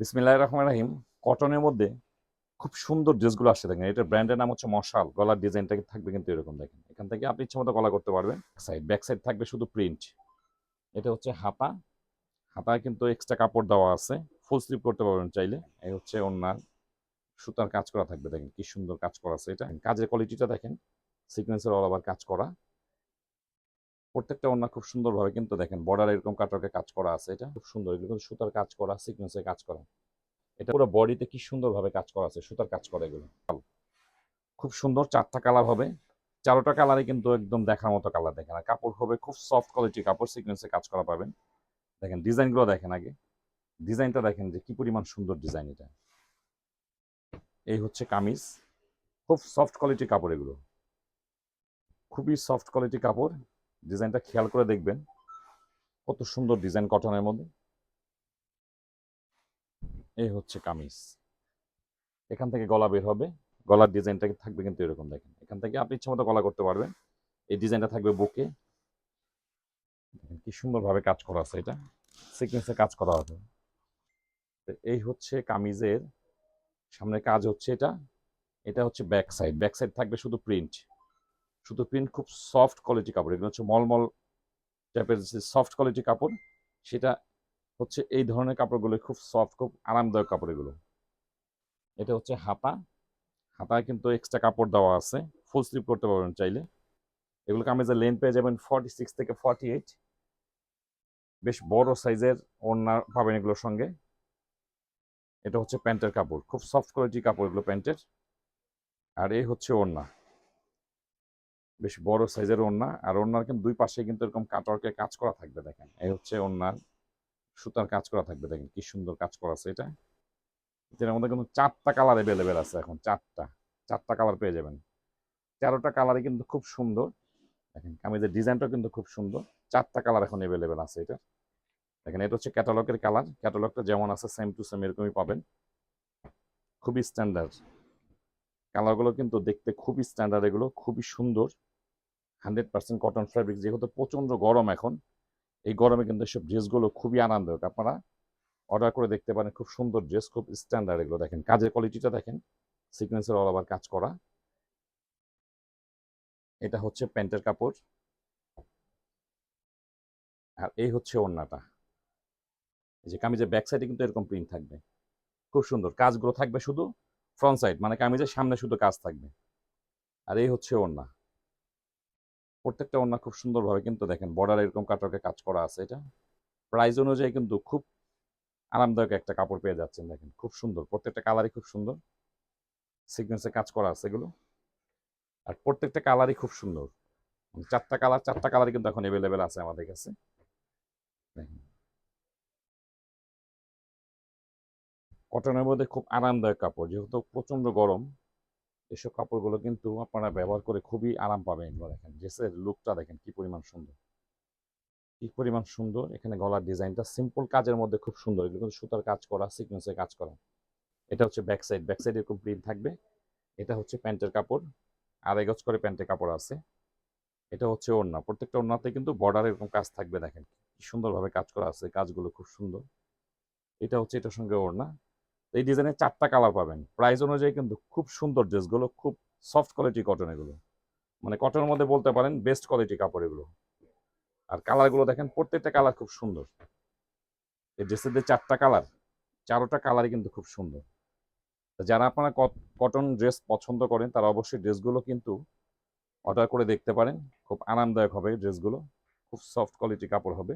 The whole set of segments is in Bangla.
বিসমিল্লাহ রহমান রাহিম। কটনের মধ্যে খুব সুন্দর ড্রেসগুলো আসছে দেখেন। এটার ব্র্যান্ডের নাম হচ্ছে মশাল গলার ডিজাইনটা থাকবে কিন্তু এরকম দেখেন। এখান থেকে আপনি ইচ্ছে মতো গলা করতে পারবেন। সাইড ব্যাক সাইড থাকবে শুধু প্রিন্ট এটা হচ্ছে হাতা। হাতায় কিন্তু এক্সট্রা কাপড় দেওয়া আছে। ফুল স্লিপ করতে পারবেন চাইলে। এই হচ্ছে ওনার সুতার কাজ করা থাকবে দেখেন। কি সুন্দর কাজ করা আছে এটা। কাজের কোয়ালিটিটা দেখেন। সিকোয়েন্সের অল ওভার কাজ করা। প্রত্যেকটা ওনা খুব সুন্দরভাবে কিন্তু দেখেন বর্ডার এরকম কাটরকে কাজ করা আছে, এটা খুব সুন্দর। এগুলো কিন্তু সুতার কাজ করা সিকোয়েন্সের কাজ করা। এটা পুরো বডিতে কি সুন্দরভাবে কাজ করা আছে, সুতার কাজ করা এগুলো। খুব সুন্দর, চারটা কালার হবে। চারোটা কালারই কিন্তু একদম দেখার মতো কালার দেখেন। আর কাপড় হবে খুব সফট কোয়ালিটি কাপড় সিকোয়েন্সে কাজ করা পাবেন। দেখেন ডিজাইনগুলো দেখেন আগে। ডিজাইনটা দেখেন যে কি পরিমাণ সুন্দর ডিজাইন এটা। এই হচ্ছে কামিজ। খুব সফট কোয়ালিটি কাপড় এগুলো। খুবই সফট কোয়ালিটি কাপড়। ডিজাইনটা খেয়াল করে দেখবেন। কত সুন্দর ডিজাইন কটনের মধ্যে। এই হচ্ছে কামিজ। এখান থেকে গলা বের হবে। গলার ডিজাইনটা থাকবে কিন্তু এরকম দেখেন। এখান থেকে আপনি ইচ্ছে মতো গলা করতে পারবেন। এই ডিজাইনটা থাকবে বুকে। কি সুন্দরভাবে কাজ করা আছে এটা। সিকোয়েন্সে কাজ করা হবে। এই হচ্ছে কামিজের সামনে কাজ হচ্ছে এটা। এটা হচ্ছে ব্যাক সাইড। ব্যাক সাইড থাকবে শুধু প্রিন্ট। শুধু প্রিন্ট খুব সফট কোয়ালিটি কাপড়, এগুলো হচ্ছে মলমল টাইপের সফট কোয়ালিটি কাপড়, সেটা হচ্ছে এই ধরনের কাপড়গুলো খুব সফট খুব আরামদায়ক কাপড় এগুলো। এটা হচ্ছে হাতা। হাতায় কিন্তু এক্সট্রা কাপড় দেওয়া আছে। ফুল স্লিপ করতে পারবেন চাইলে। এগুলো কামিজের লেন্থ পেয়ে যাবেন ফর্টি সিক্স থেকে ফর্টি এইট বেশ বড় সাইজের ওড়না পাবেন এগুলোর সঙ্গে। এটা হচ্ছে প্যান্টের কাপড়। খুব সফট কোয়ালিটি কাপড় এগুলো প্যান্টের। আর এই হচ্ছে ওড়না। বেশ বড় সাইজের ওড়না, আর ওড়নার কিন্তু দুই পাশে কিন্তু এরকম কাটওয়ার্কের কাজ করা থাকবে দেখেন। এই হচ্ছে ওড়নার সুতার কাজ করা থাকবে দেখেন, কি সুন্দর কাজ করা আছে এটা। এটার মধ্যে কিন্তু চারটা কালার অ্যাভেলেবেল আছে এখন, চারটা চারটা কালার পেয়ে যাবেন। তেরোটা কালারই কিন্তু খুব সুন্দর। দেখেন কামিজের ডিজাইনটাও কিন্তু খুব সুন্দর। চারটা কালার এখন অ্যাভেলেবেল আছে এটা দেখেন এটা হচ্ছে ক্যাটালগের কালার ক্যাটালগটা যেমন আছে সেম টু সেম এরকমই পাবেন। খুবই স্ট্যান্ডার্ড কালারগুলো কিন্তু দেখতে খুবই স্ট্যান্ডার্ড এগুলো খুবই সুন্দর। হান্ড্রেড পার্সেন্ট কটন ফ্যাব্রিক যেহেতু প্রচণ্ড গরম এখন, এই গরমে কিন্তু এসব ড্রেসগুলো খুবই আনন্দদায়ক। আপনারা অর্ডার করে দেখতে পারেন, খুব সুন্দর ড্রেস খুব স্ট্যান্ডার্ড এগুলো দেখেন। কাজের কোয়ালিটিটা দেখেন সিকোয়েন্সের অল ওভার কাজ করা। এটা হচ্ছে প্যান্টের কাপড়। আর এই হচ্ছে ওড়নাটা। এই যে কামিজের ব্যাক সাইডে কিন্তু এরকম প্রিন্ট থাকবে। খুব সুন্দর। কাজগুলো থাকবে শুধু ফ্রন্ট সাইড মানে কামিজের সামনে শুধু কাজ থাকবে। আর এই হচ্ছে ওড়না। প্রত্যেকটা ওড়না খুব সুন্দরভাবে কিন্তু দেখেন বর্ডার এরকম কাটকে কাজ করা আছে এটা। প্রাইস অনুযায়ী কিন্তু খুব আরামদায়ক একটা কাপড় পেয়ে যাচ্ছেন দেখেন, খুব সুন্দর। প্রত্যেকটা কালারই খুব সুন্দর। সিকোয়েন্সে কাজ করা আছে এগুলো। আর প্রত্যেকটা কালারই খুব সুন্দর। মানে চারটা কালার চারটা কালারই কিন্তু এখন অ্যাভেলেবেল আছে আমাদের কাছে। কটনের মধ্যে খুব আরামদায়ক কাপড়, যেহেতু প্রচণ্ড গরম। এসব কাপড়গুলো কিন্তু আপনারা ব্যবহার করে খুবই আরাম পাবেন দেখেন। ড্রেসের লুকটা দেখেন কি পরিমাণ সুন্দর। কি পরিমাণ সুন্দর। এখানে গলার ডিজাইনটা সিম্পল কাজের মধ্যে খুব সুন্দর। এগুলো কিন্তু সুতার কাজ করা সিকোয়েন্সের কাজ করা। এটা হচ্ছে ব্যাক সাইড ব্যাক সাইড এরকম প্রিন্ট থাকবে। এটা হচ্ছে প্যান্টের কাপড়। আড়াই গজ করে প্যান্টের কাপড় আছে। এটা হচ্ছে ওড়না। প্রত্যেকটা ওড়নাতে কিন্তু বর্ডার এরকম কাজ থাকবে দেখেন। কি সুন্দরভাবে কাজ করা আছে। কাজগুলো খুব সুন্দর। এটা হচ্ছে এটার সঙ্গে ওড়না। এই ডিজাইনের চারটা কালার পাবেন। প্রাইস অনুযায়ী কিন্তু খুব সুন্দর ড্রেসগুলো খুব সফট কোয়ালিটি কটন এগুলো। মানে কটনের মধ্যে বলতে পারেন বেস্ট কোয়ালিটি কাপড় এগুলো। আর কালারগুলো দেখেন, প্রত্যেকটা কালার খুব সুন্দর। এই ড্রেসের যে চারটা কালার চারোটা কালারই কিন্তু খুব সুন্দর। যারা আপনারা কটন ড্রেস পছন্দ করেন, তারা অবশ্যই ড্রেসগুলো কিন্তু অর্ডার করে দেখতে পারেন। খুব আরামদায়ক হবে ড্রেসগুলো খুব সফট কোয়ালিটি কাপড় হবে।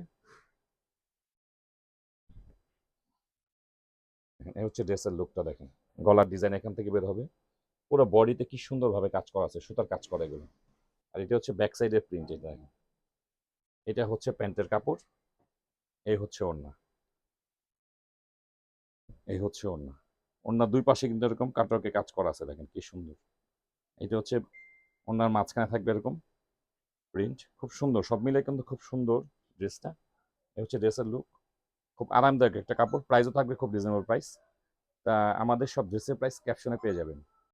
এই হচ্ছে ড্রেসের লুকটা দেখেন। গলার ডিজাইন এখান থেকে বের হবে। পুরো বডিতে কি সুন্দরভাবে কাজ করা আছে, সুতার কাজ করা এগুলো। আর এটা হচ্ছে ব্যাক সাইডের প্রিন্ট এটা দেখেন। এটা হচ্ছে প্যান্টের কাপড়, এই হচ্ছে ওড়না। এই হচ্ছে ওড়না। ওড়নার দুই পাশে কিন্তু এরকম কাটরকে কাজ করা আছে, দেখেন কি সুন্দর। এটা হচ্ছে ওড়নার মাঝখানে থাকবে এরকম প্রিন্ট খুব সুন্দর, সব মিলে কিন্তু খুব সুন্দর ড্রেসটা এই হচ্ছে ড্রেসের লুক খুব আরামদায়ক একটা কাপড়। প্রাইসও থাকবে খুব রিজনেবল প্রাইস তা আমাদের সব ড্রেসের প্রাইস ক্যাপশনে পেয়ে যাবেন।